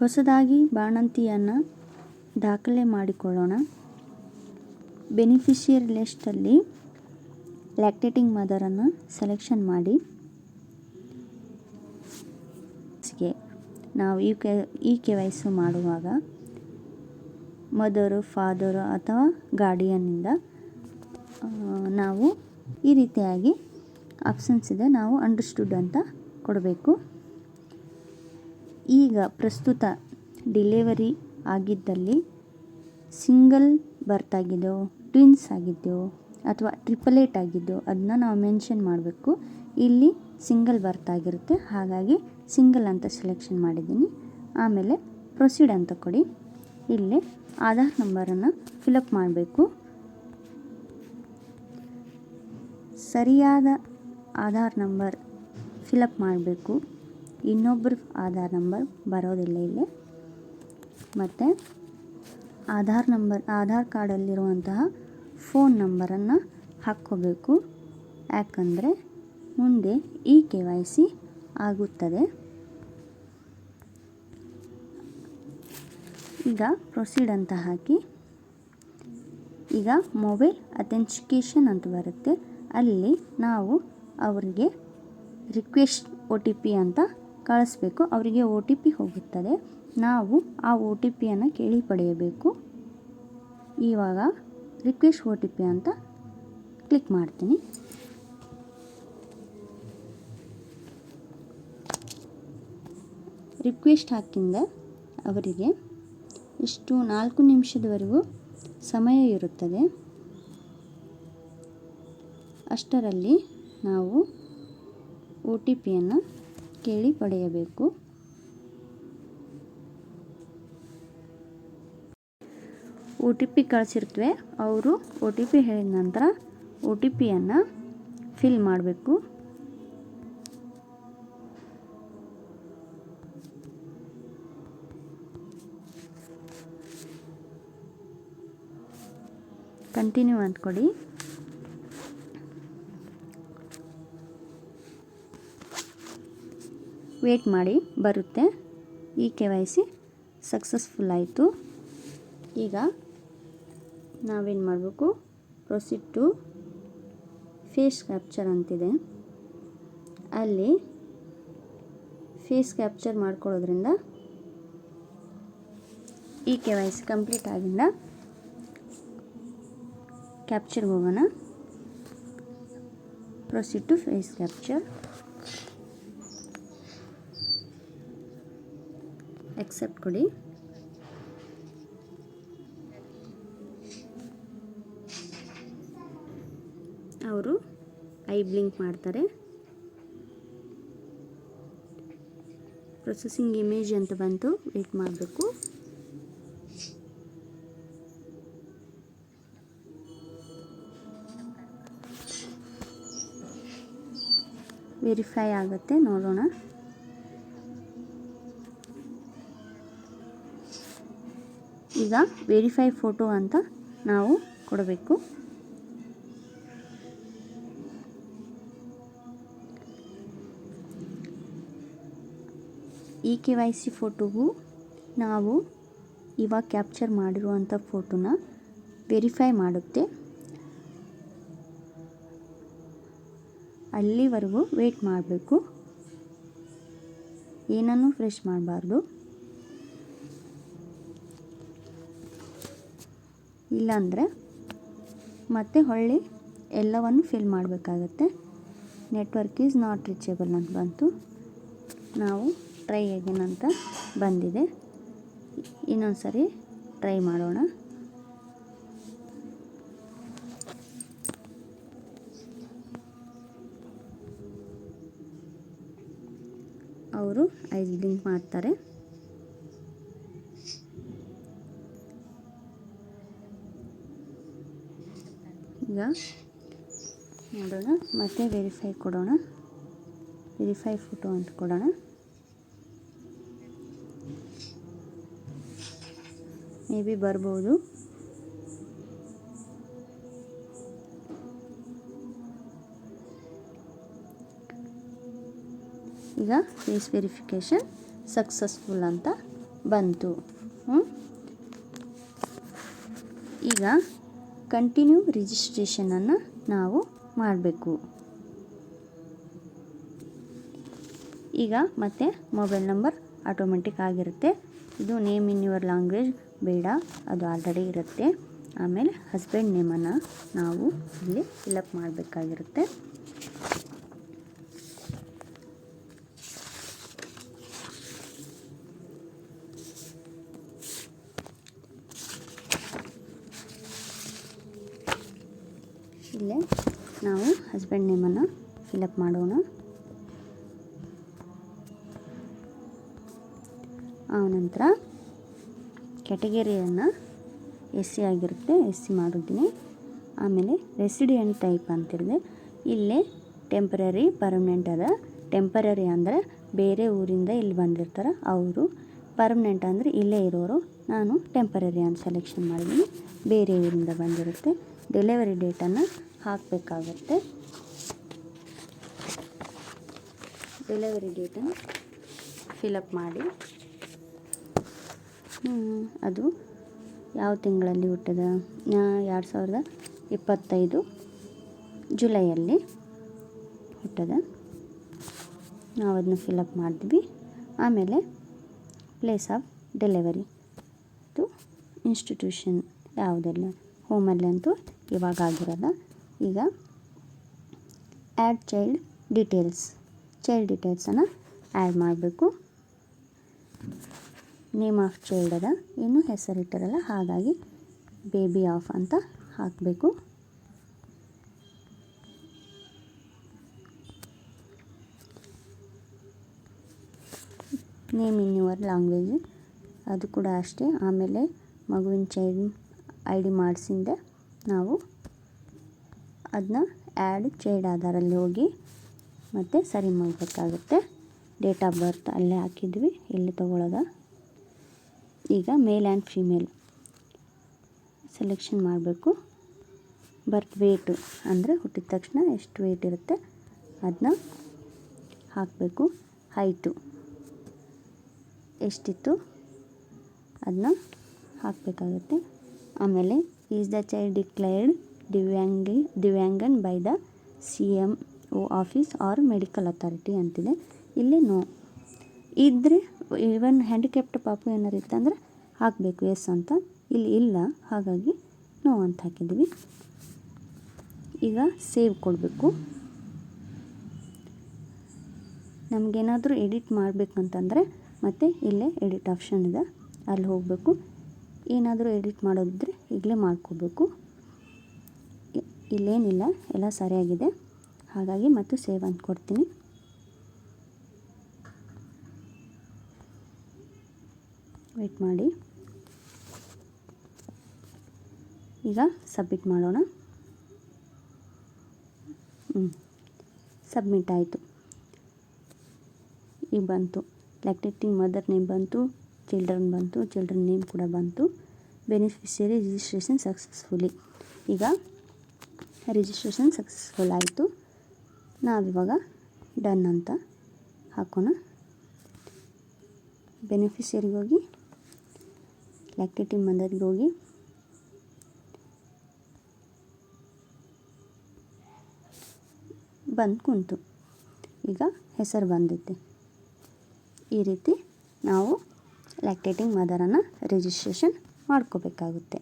ಹೊಸದಾಗಿ ಬಾಣಂತಿಯನ್ನು ದಾಖಲೆ ಮಾಡಿಕೊಳ್ಳೋಣ. ಬೆನಿಫಿಷಿಯರಿ ಲಿಸ್ಟಲ್ಲಿ ಲ್ಯಾಕ್ಟೇಟಿಂಗ್ ಮದರನ್ನು ಸೆಲೆಕ್ಷನ್ ಮಾಡಿ. ನಾವು ಈ ಕೆ ಈ ಕೆ ವೈ ಮಾಡುವಾಗ ಮದರು, ಫಾದರು ಅಥವಾ ಗಾರ್ಡಿಯನ್ನಿಂದ ನಾವು ಈ ರೀತಿಯಾಗಿ ಆಪ್ಷನ್ಸ್ ಇದೆ, ನಾವು ಅಂಡರ್ಸ್ಟುಡ್ ಅಂತ ಕೊಡಬೇಕು. ಈಗ ಪ್ರಸ್ತುತ ಡಿಲೆವರಿ ಆಗಿದ್ದಲ್ಲಿ ಸಿಂಗಲ್ ಬರ್ತ್ ಆಗಿದೆಯೋ ಟ್ವಿನ್ಸ್ ಆಗಿದೆಯೋ ಅಥವಾ ಟ್ರಿಪಲೇಟ್ ಆಗಿದೆಯೋ ಅದನ್ನ ನಾವು ಮೆನ್ಷನ್ ಮಾಡಬೇಕು. ಇಲ್ಲಿ ಸಿಂಗಲ್ ಬರ್ತ್ ಆಗಿರುತ್ತೆ. ಹಾಗಾಗಿ ಸಿಂಗಲ್ ಅಂತ ಸೆಲೆಕ್ಷನ್ ಮಾಡಿದ್ದೀನಿ. ಆಮೇಲೆ ಪ್ರೊಸೀಡ್ ಅಂತ ಕೊಡಿ. ಇಲ್ಲಿ ಆಧಾರ್ ನಂಬರನ್ನು ಫಿಲಪ್ ಮಾಡಬೇಕು. ಸರಿಯಾದ ಆಧಾರ್ ನಂಬರ್ ಫಿಲಪ್ ಮಾಡಬೇಕು. ಇನ್ನೊಬ್ಬರ ಆಧಾರ್ ನಂಬರ್ ಬರೋದಿಲ್ಲ ಇಲ್ಲಿ. ಮತ್ತು ಆಧಾರ್ ನಂಬರ್, ಆಧಾರ್ ಕಾರ್ಡಲ್ಲಿರುವಂತಹ ಫೋನ್ ನಂಬರನ್ನು ಹಾಕ್ಕೋಬೇಕು. ಯಾಕಂದರೆ ಮುಂದೆ ಈ ಕೆ ವೈ ಸಿ ಆಗುತ್ತದೆ. ಈಗ ಪ್ರೊಸೀಡ್ ಅಂತ ಹಾಕಿ, ಈಗ ಮೊಬೈಲ್ ಅಥೆಂಟಿಕೇಷನ್ ಅಂತ ಬರುತ್ತೆ. ಅಲ್ಲಿ ನಾವು ಅವರಿಗೆ ರಿಕ್ವೆಸ್ಟ್ ಒ ಟಿ ಪಿ ಅಂತ ಕಳಿಸ್ಬೇಕು. ಅವರಿಗೆ ಒ ಟಿ ಪಿ ಹೋಗುತ್ತದೆ. ನಾವು ಆ ಒ ಟಿ ಪಿಯನ್ನು ಕೇಳಿ ಪಡೆಯಬೇಕು. ಇವಾಗ ರಿಕ್ವೆಸ್ಟ್ ಓ ಟಿ ಪಿ ಅಂತ ಕ್ಲಿಕ್ ಮಾಡ್ತೀನಿ. ರಿಕ್ವೆಸ್ಟ್ ಹಾಕಿಂದ ಅವರಿಗೆ ಇಷ್ಟು ನಾಲ್ಕು ನಿಮಿಷದವರೆಗೂ ಸಮಯ ಇರುತ್ತದೆ. ಅಷ್ಟರಲ್ಲಿ ನಾವು ಒ ಟಿ ಪಿಯನ್ನು ಕೇಳಿ ಪಡೆಯಬೇಕು. ಒ ಟಿ ಪಿ ಕಳಿಸಿರ್ತವೆ, ಅವರು ಒ ಟಿ ಪಿ ಹೇಳಿದ ನಂತರ ಒ ಟಿ ಪಿಯನ್ನು ಫಿಲ್ ಮಾಡಬೇಕು. ಕಂಟಿನ್ಯೂ ಅಂತ ವೇಟ್ ಮಾಡಿ ಬರುತ್ತೆ. ಈ ಕೆ ವೈ ಸಿ ಸಕ್ಸಸ್ಫುಲ್ ಆಯಿತು. ಈಗ ನಾವೇನು ಮಾಡಬೇಕು? ಪ್ರೊಸೀಡ್ ಟು ಫೇಸ್ ಕ್ಯಾಪ್ಚರ್ ಅಂತಿದೆ. ಅಲ್ಲಿ ಫೇಸ್ ಕ್ಯಾಪ್ಚರ್ ಮಾಡ್ಕೊಳ್ಳೋದ್ರಿಂದ ಈ ಕೆ ವೈ ಸಿ ಕಂಪ್ಲೀಟ್ ಆಗಿಂದ ಕ್ಯಾಪ್ಚರ್ಗೆ ಹೋಗೋಣ. Proceed to face capture accept ಕೊಡಿ. ಅವರು ಐ ಬ್ಲಿಂಕ್ ಮಾಡ್ತಾರೆ. ಪ್ರೊಸೆಸಿಂಗ್ ಇಮೇಜ್ ಅಂತ ಬಂತು ವೇಟ್ ಮಾಡಬೇಕು. ವೆರಿಫೈ ಆಗುತ್ತೆ, ನೋಡೋಣ. ಈಗ ವೆರಿಫೈ ಫೋಟೋ ಅಂತ ನಾವು ಕೊಡಬೇಕು. ಇ ಕೆ ವೈ ಸಿ ಫೋಟೋಗೂ ನಾವು ಇವಾಗ ಕ್ಯಾಪ್ಚರ್ ಮಾಡಿರುವಂಥ ಫೋಟೋನ ವೆರಿಫೈ ಮಾಡುತ್ತೆ. ಅಲ್ಲಿವರೆಗೂ ವೆಯ್ಟ್ ಮಾಡಬೇಕು. ಏನನ್ನು ಫ್ರೆಶ್ ಮಾಡಬಾರ್ದು. ಇಲ್ಲಾಂದರೆ ಮತ್ತೆ ಹೊಳ್ಳಿ ಎಲ್ಲವನ್ನು ಫಿಲ್ ಮಾಡಬೇಕಾಗತ್ತೆ. ನೆಟ್ವರ್ಕ್ ಈಸ್ ನಾಟ್ ರೀಚೇಬಲ್ ಅಂತ ಬಂತು. ನಾವು ಟ್ರೈ ಅಗೇನ್ ಅಂತ ಬಂದಿದೆ. ಇನ್ನೊಂದು ಸರಿ ಟ್ರೈ ಮಾಡೋಣ. ಅವರು ಐದು ಲಿಂಕ್ ಮಾಡ್ತಾರೆ. ಈಗ ನೋಡೋಣ. ಮತ್ತೆ ವೆರಿಫೈ ಕೊಡೋಣ. ವೆರಿಫೈ ಫೋಟೋ ಅಂತ ಕೊಡೋಣ. ಮೇ ಬಿ ಬರ್ಬೋದು. ಈಗ ಫೇಸ್ ವೆರಿಫಿಕೇಷನ್ ಸಕ್ಸಸ್ಫುಲ್ ಅಂತ ಬಂತು? ಈಗ ಕಂಟಿನ್ಯೂ ರಿಜಿಸ್ಟ್ರೇಷನನ್ನು ನಾವು ಮಾಡಬೇಕು. ಈಗ ಮತ್ತೆ ಮೊಬೈಲ್ ನಂಬರ್ ಆಟೋಮೆಟಿಕ್ ಆಗಿರುತ್ತೆ. ಇದು ನೇಮ್ ಇನ್ ಯುವರ್ ಲ್ಯಾಂಗ್ವೇಜ್ ಬೇಡ, ಅದು ಆಲ್ರೆಡಿ ಇರುತ್ತೆ. ಆಮೇಲೆ ಹಸ್ಬೆಂಡ್ ನೇಮನ್ನು ನಾವು ಇಲ್ಲಿ ಫಿಲಪ್ ಮಾಡಬೇಕಾಗಿರುತ್ತೆ ಇಲ್ಲೇ ಹಸ್ಬೆಂಡ್ ನೇಮನ್ನು ಫಿಲಪ್ ಮಾಡೋಣ. ಆನಂತರ ಕ್ಯಾಟಗರಿಯನ್ನು ಎಸ್ ಸಿ ಆಗಿರುತ್ತೆ ಎಸ್ ಸಿ ಮಾಡಿದ್ದೀನಿ ಆಮೇಲೆ ರೆಸಿಡೆಂಟ್ ಟೈಪ್ ಅಂತಿದೆ. ಇಲ್ಲೇ ಟೆಂಪರರಿ ಪರ್ಮನೆಂಟ್ ಅದ. ಟೆಂಪರರಿ ಅಂದರೆ ಬೇರೆ ಊರಿಂದ ಇಲ್ಲಿ ಬಂದಿರ್ತಾರೆ, ಅವರು. ಪರ್ಮನೆಂಟ್ ಅಂದರೆ ಇಲ್ಲೇ ಇರೋರು. ನಾನು ಟೆಂಪರರಿ ಅಂತ ಸೆಲೆಕ್ಷನ್ ಮಾಡಿದ್ದೀನಿ. ಬೇರೆ ಊರಿಂದ ಬಂದಿರುತ್ತೆ. ಡೆಲಿವರಿ ಡೇಟನ್ನು ಹಾಕಬೇಕಾಗತ್ತೆ. ಡೆಲಿವರಿ ಡೇಟನ್ನು ಫಿಲಪ್ ಮಾಡಿ. ಅದು ಯಾವ ತಿಂಗಳಲ್ಲಿ ಹುಟ್ಟಿದ? ಎರಡು ಸಾವಿರದ ಇಪ್ಪತ್ತೈದು ಜುಲೈಯಲ್ಲಿ ಹುಟ್ಟದ. ನಾವು ಅದನ್ನ ಫಿಲಪ್ ಮಾಡಿದ್ವಿ. ಆಮೇಲೆ ಪ್ಲೇಸ್ ಆಫ್ ಡೆಲಿವರಿ ಇದು ಇನ್ಸ್ಟಿಟ್ಯೂಷನ್ ಯಾವುದೆಲ್ಲ? ಹೋಮಲ್ಲಿ ಅಂತೂ ಇವಾಗ ಆಗಿರೋಲ್ಲ. ಈಗ ಆ್ಯಡ್ ಚೈಲ್ಡ್ ಡೀಟೇಲ್ಸ್ ಚೈಲ್ಡ್ ಡೀಟೇಲ್ಸನ್ನು ಆ್ಯಡ್ ಮಾಡಬೇಕು. ನೇಮ್ ಆಫ್ ಚೈಲ್ಡ್ ಅದ. ಇನ್ನೂ ಹೆಸರಿಟ್ಟಿರಲ್ಲ ಹಾಗಾಗಿ ಬೇಬಿ ಆಫ್ ಅಂತ ಹಾಕಬೇಕು. ನೇಮ್ ಇನ್ ಯುವರ್ ಲ್ಯಾಂಗ್ವೇಜ್ ಅದು ಕೂಡ ಅಷ್ಟೇ. ಆಮೇಲೆ ಮಗುವಿನ ಚೈಲ್ಡ್ ಐ ಡಿ ಮಾಡಿಸಿಂದೆ ನಾವು ಅದನ್ನ ಆ್ಯಡ್ ಚೈಲ್ಡ್ ಆಧಾರಲ್ಲಿ ಹೋಗಿ ಮತ್ತು ಸರಿ ಮಾಡಬೇಕಾಗುತ್ತೆ. ಡೇಟ್ ಆಫ್ ಬರ್ತ್ ಅಲ್ಲೇ ಹಾಕಿದ್ವಿ. ಇಲ್ಲಿ ತಗೊಳ್ಳೋದ ಈಗ ಮೇಲ್ ಆ್ಯಂಡ್ ಫಿಮೇಲ್ ಸೆಲೆಕ್ಷನ್ ಮಾಡಬೇಕು. ಬರ್ತ್ ವೇಟು ಅಂದರೆ ಹುಟ್ಟಿದ ತಕ್ಷಣ ಎಷ್ಟು ವೇಟ್ ಇರುತ್ತೆ ಅದನ್ನ ಹಾಕಬೇಕು. ಹೈಟು ಎಷ್ಟಿತ್ತು ಅದನ್ನ ಹಾಕಬೇಕಾಗುತ್ತೆ. ಆಮೇಲೆ ಈಸ್ ದ ಚೈಲ್ಡ್ ಡಿಕ್ಲೇರ್ಡ್ ದಿವ್ಯಾಂಗಿ, ದಿವ್ಯಾಂಗನ್ by the C M office or medical authority ಅಂತಿದೆ. ಇಲ್ಲಿ ನೋ ಇದ್ದರೆ ಈವನ್ ಹ್ಯಾಂಡಿಕ್ಯಾಪ್ಟ್ ಪಾಪು ಏನಾರು ಇತ್ತಂದರೆ ಹಾಕಬೇಕು ಎಸ್ ಅಂತ. ಇಲ್ಲಿ ಇಲ್ಲ, ಹಾಗಾಗಿ ನೋ ಅಂತ ಹಾಕಿದ್ದೀವಿ. ಈಗ ಸೇವ್ ಕೊಡಬೇಕು. ನಮಗೇನಾದರೂ ಎಡಿಟ್ ಮಾಡಬೇಕಂತಂದರೆ ಮತ್ತು ಇಲ್ಲೇ ಎಡಿಟ್ ಆಪ್ಷನ್ ಇದೆ. ಅಲ್ಲಿ ಹೋಗಬೇಕು. ಏನಾದರೂ ಎಡಿಟ್ ಮಾಡೋದಿದ್ರೆ ಈಗಲೇ ಮಾಡ್ಕೋಬೇಕು. ಇಲ್ಲೇನಿಲ್ಲ, ಎಲ್ಲ ಸರಿಯಾಗಿದೆ. ಹಾಗಾಗಿ ಮತ್ತು ಸೇವ್ ಅಂತ ಕೊಡ್ತೀನಿ. ವೆಯ್ಟ್ ಮಾಡಿ. ಈಗ ಸಬ್ಮಿಟ್ ಮಾಡೋಣ. ಹ್ಞೂ ಸಬ್ಮಿಟ್ ಆಯಿತು. ಈಗ ಬಂತು. ಲ್ಯಾಕ್ಟೇಟಿಂಗ್ ಮದರ್ ನೇಮ್ ಬಂತು ಚಿಲ್ಡ್ರನ್ ಬಂತು ಚಿಲ್ಡ್ರನ್ ನೇಮ್ ಕೂಡ ಬಂತು. ಬೆನಿಫಿಷರಿ ರಿಜಿಸ್ಟ್ರೇಷನ್ ಸಕ್ಸಸ್ಫುಲಿ ಈಗ ರಿಜಿಸ್ಟ್ರೇಷನ್ ಸಕ್ಸಸ್ಫುಲ್ ಆಯಿತು. ನಾವಿವಾಗ ಡನ್ ಅಂತ ಹಾಕೋಣ. ಬೆನಿಫಿಷಿಯರಿಗೆ ಹೋಗಿ ಲ್ಯಾಕ್ಟೇಟಿಂಗ್ ಮದರ್ಗೆ ಹೋಗಿ, ಬಂದು ಕುಂತು. ಈಗ ಹೆಸರು ಬಂದೈತೆ ಈ ರೀತಿ ನಾವು ಲ್ಯಾಕ್ಟೇಟಿಂಗ್ ಮದರನ್ನು ರಿಜಿಸ್ಟ್ರೇಷನ್ ಮಾಡ್ಕೋಬೇಕಾಗುತ್ತೆ.